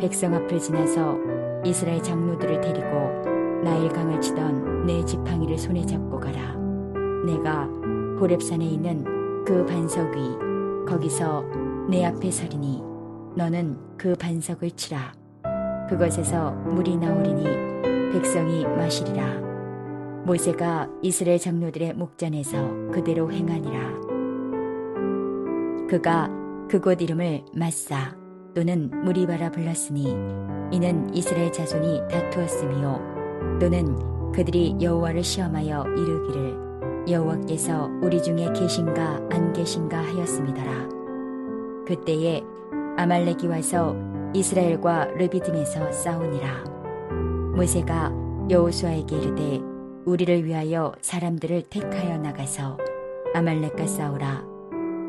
백성 앞을 지나서 이스라엘 장로들을 데리고 나일강을 치던 내 지팡이를 손에 잡고 가라. 내가 호렙산에 있는 그 반석 위 거기서 내 앞에 서리니 너는 그 반석을 치라. 그것에서 물이 나오리니 백성이 마시리라. 모세가 이스라엘 장로들의 목전에서 그대로 행하니라. 그가 그곳 이름을 마사 또는 무리바라 불렀으니 이는 이스라엘 자손이 다투었으며 또는 그들이 여호와를 시험하여 이르기를 여호와께서 우리 중에 계신가 안 계신가 하였습니다라. 그때에 아말렉이 와서 이스라엘과 르비딤에서 싸우니라. 모세가 여호수아에게 이르되 우리를 위하여 사람들을 택하여 나가서 아말렉과 싸우라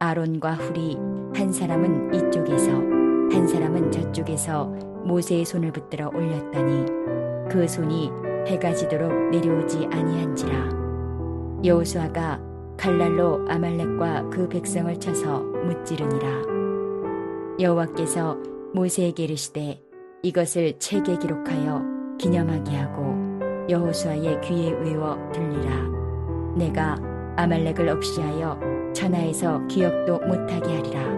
아론과 훌이 한 사람은 이쪽에서 한 사람은 저쪽에서 모세의 손을 붙들어 올렸더니 그 손이 해가 지도록 내려오지 아니한지라. 여호수아가 칼날로 아말렉과 그 백성을 쳐서 무찌르니라. 여호와께서 모세에게 이르시되 이것을 책에 기록하여 기념하게 하고 여호수아의 귀에 외워 들리라. 내가 아말렉을 없이하여 천하에서 기억도 못하게 하리라.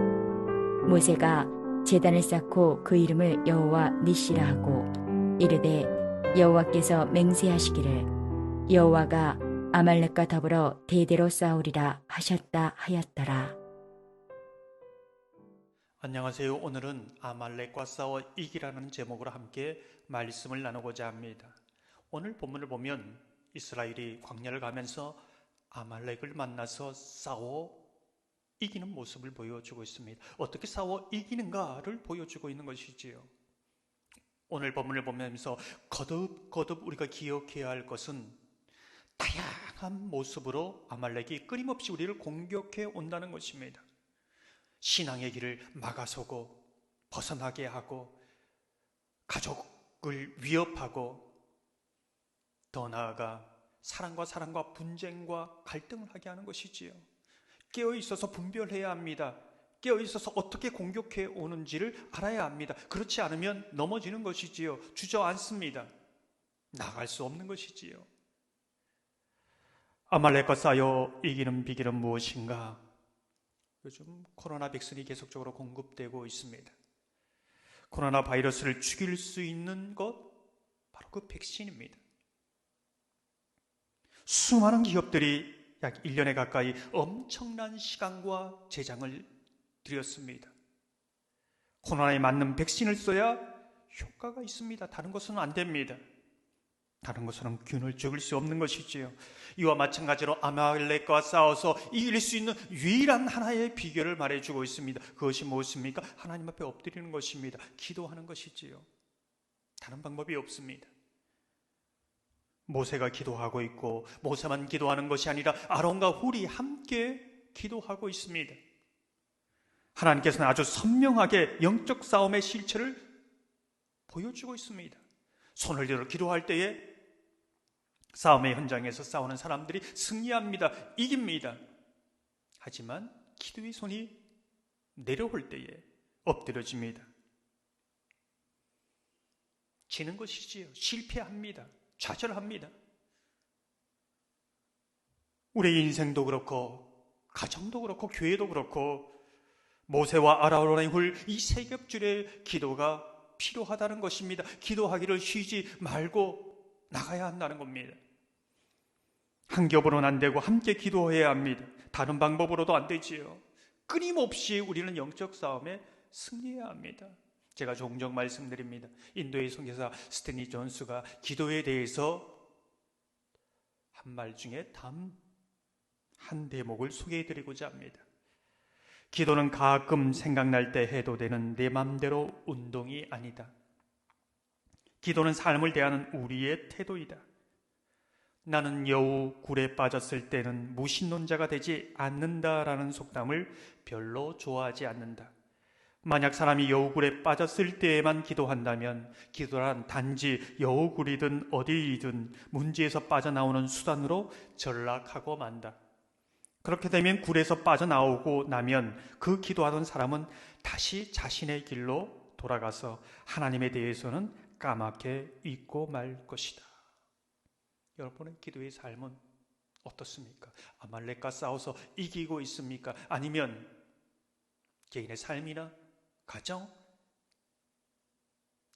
모세가 재단을 쌓고 그 이름을 여호와 니시라 하고 이르되 여호와께서 맹세하시기를 여호와가 아말렉과 더불어 대대로 싸우리라 하셨다 하였더라. 안녕하세요. 오늘은 아말렉과 싸워 이기라는 제목으로 함께 말씀을 나누고자 합니다. 오늘 본문을 보면 이스라엘이 광야를 가면서 아말렉을 만나서 싸워 이기는 모습을 보여주고 있습니다. 어떻게 싸워 이기는가를 보여주고 있는 것이지요. 오늘 본문을 보면서 거듭 거듭 우리가 기억해야 할 것은 다양한 모습으로 아말렉이 끊임없이 우리를 공격해 온다는 것입니다. 신앙의 길을 막아서고 벗어나게 하고 가족을 위협하고 더 나아가 사랑과 사랑과 분쟁과 갈등을 하게 하는 것이지요. 깨어 있어서 분별해야 합니다. 깨어 있어서 어떻게 공격해 오는지를 알아야 합니다. 그렇지 않으면 넘어지는 것이지요. 주저앉습니다. 나갈 수 없는 것이지요. 아말렉과 쌓여 이기는 비결은 무엇인가? 요즘 코로나 백신이 계속적으로 공급되고 있습니다. 코로나 바이러스를 죽일 수 있는 것 바로 그 백신입니다. 수많은 기업들이 약 1년에 가까이 엄청난 시간과 재장을 들였습니다. 코로나에 맞는 백신을 써야 효과가 있습니다. 다른 것은 안 됩니다. 다른 것은 균을 죽일 수 없는 것이지요. 이와 마찬가지로 아말렉과 싸워서 이길 수 있는 유일한 하나의 비결을 말해주고 있습니다. 그것이 무엇입니까? 하나님 앞에 엎드리는 것입니다. 기도하는 것이지요. 다른 방법이 없습니다. 모세가 기도하고 있고 모세만 기도하는 것이 아니라 아론과 훌이 함께 기도하고 있습니다. 하나님께서는 아주 선명하게 영적 싸움의 실체를 보여주고 있습니다. 손을 들어 기도할 때에 싸움의 현장에서 싸우는 사람들이 승리합니다. 이깁니다. 하지만 기도의 손이 내려올 때에 엎드려집니다. 지는 것이지요. 실패합니다. 좌절합니다. 우리 인생도 그렇고 가정도 그렇고 교회도 그렇고 모세와 아라론의 훌이 세겹줄의 기도가 필요하다는 것입니다. 기도하기를 쉬지 말고 나가야 한다는 겁니다. 한 겹으로는 안 되고 함께 기도해야 합니다. 다른 방법으로도 안 되지요. 끊임없이 우리는 영적 싸움에 승리해야 합니다. 제가 종종 말씀드립니다. 인도의 선교사 스탠리 존스가 기도에 대해서 한 말 중에 담 한 대목을 소개해 드리고자 합니다. 기도는 가끔 생각날 때 해도 되는 내 맘대로 운동이 아니다. 기도는 삶을 대하는 우리의 태도이다. 나는 여우 굴에 빠졌을 때는 무신론자가 되지 않는다라는 속담을 별로 좋아하지 않는다. 만약 사람이 여우굴에 빠졌을 때에만 기도한다면 기도란 단지 여우굴이든 어디이든 문제에서 빠져나오는 수단으로 전락하고 만다. 그렇게 되면 굴에서 빠져나오고 나면 그 기도하던 사람은 다시 자신의 길로 돌아가서 하나님에 대해서는 까맣게 잊고 말 것이다. 여러분의 기도의 삶은 어떻습니까? 아말렉과 싸워서 이기고 있습니까? 아니면 개인의 삶이나 가정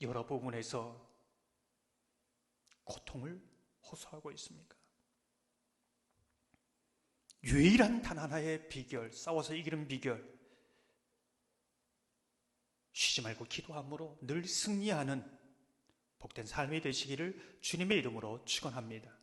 여러 부분에서 고통을 호소하고 있습니까? 유일한 단 하나의 비결, 싸워서 이기는 비결. 쉬지 말고 기도함으로 늘 승리하는 복된 삶이 되시기를 주님의 이름으로 축원합니다.